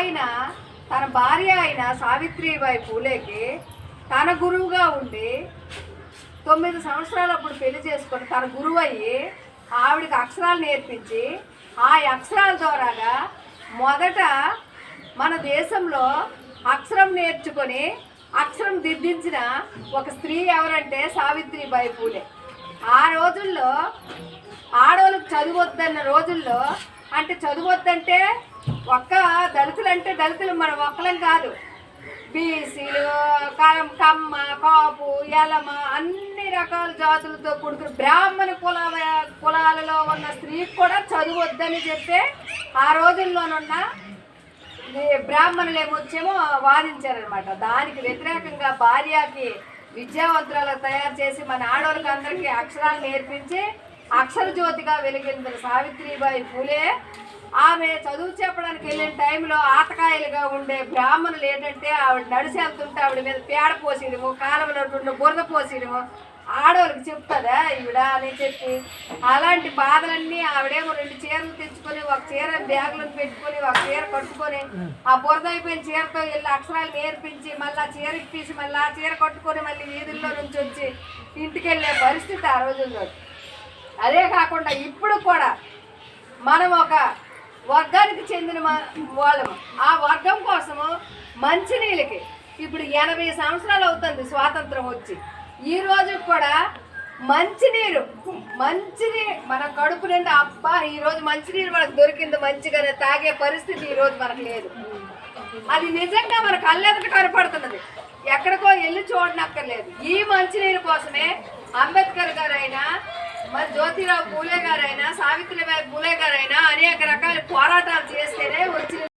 ఆయన తన భార్య అయిన సావిత్రిబాయి పూలేకి తన గురువుగా ఉండి తొమ్మిది సంవత్సరాలు అప్పుడు పెళ్ళి చేసుకొని తన గురువు అయ్యి ఆవిడకి అక్షరాలు నేర్పించి ఆ అక్షరాల ద్వారాగా మొదట మన దేశంలో అక్షరం నేర్చుకొని అక్షరం దిద్దించిన ఒక స్త్రీ ఎవరంటే సావిత్రిబాయి పూలే. ఆ రోజుల్లో ఆడవాళ్ళకి చదువొద్దన్న రోజుల్లో అంటే చదువొద్దంటే ఒక్క దళితులు అంటే దళితులు మన ఒక్కలం కాదు. బీసీలు కరం కమ్మ కాపు ఎలమ అన్ని రకాల జాతులతో కూడుకుని బ్రాహ్మణ కుల కులాలలో ఉన్న స్త్రీకి కూడా చదువొద్దని చెప్తే ఆ రోజుల్లోనున్న బ్రాహ్మణులు ఏమొచ్చేమో వాదించారనమాట దానికి వ్యతిరేకంగా భార్యకి విద్యావంతురాలు తయారు చేసి మన ఆడవాళ్ళకి అందరికీ అక్షరాలు నేర్పించి అక్షర జ్యోతిగా వెలిగించిన సావిత్రిబాయి పూలే ఆమె చదువు చెప్పడానికి వెళ్ళిన టైంలో ఆతకాయలుగా ఉండే బ్రాహ్మణులు ఏంటంటే ఆవిడ నడిచి వెళ్తుంటే ఆవిడ మీద పేడ పోసేయడము కాలంలో రెండు బురద పోసేయడము ఆడవాళ్ళకి చెప్తుందా ఈవిడ అని చెప్పి. అలాంటి బాధలన్నీ ఆవిడేమో రెండు చీరలు తెచ్చుకొని ఒక చీర బ్యాగులను పెట్టుకొని ఒక చీర కట్టుకొని ఆ బురద అయిపోయిన చీరతో వెళ్ళి అక్షరాలు నేర్పించి మళ్ళీ ఆ చీర ఇప్పించి మళ్ళీ ఆ చీర కట్టుకొని మళ్ళీ వీధుల్లో నుంచి వచ్చి ఇంటికి వెళ్ళే పరిస్థితి ఆ రోజుల్లో. అదే కాకుండా ఇప్పుడు కూడా మనం ఒక వర్గానికి చెందిన మ- వాళ్ళము ఆ వర్గం కోసము మంచినీళ్ళకి ఇప్పుడు ఎనభై సంవత్సరాలు అవుతుంది స్వాతంత్రం వచ్చి. ఈ రోజు కూడా మంచినీరు మంచిని మన కడుపు నిండా అబ్బా ఈరోజు మంచినీరు మనకు దొరికింది మంచిగానే తాగే పరిస్థితి ఈ రోజు మనకు లేదు. అది నిజంగా మన కళ్ళెదట కనపడుతున్నది. ఎక్కడికో వెళ్ళి చూడనక్కర్లేదు. ఈ మంచినీరు కోసమే అంబేద్కర్ గారైనా మరి జ్యోతిరావు పూలే గారైనా సావిత్రిబాయి పూలే అయినా అనేక రకాల పోరాటాలు చేస్తేనే వచ్చిన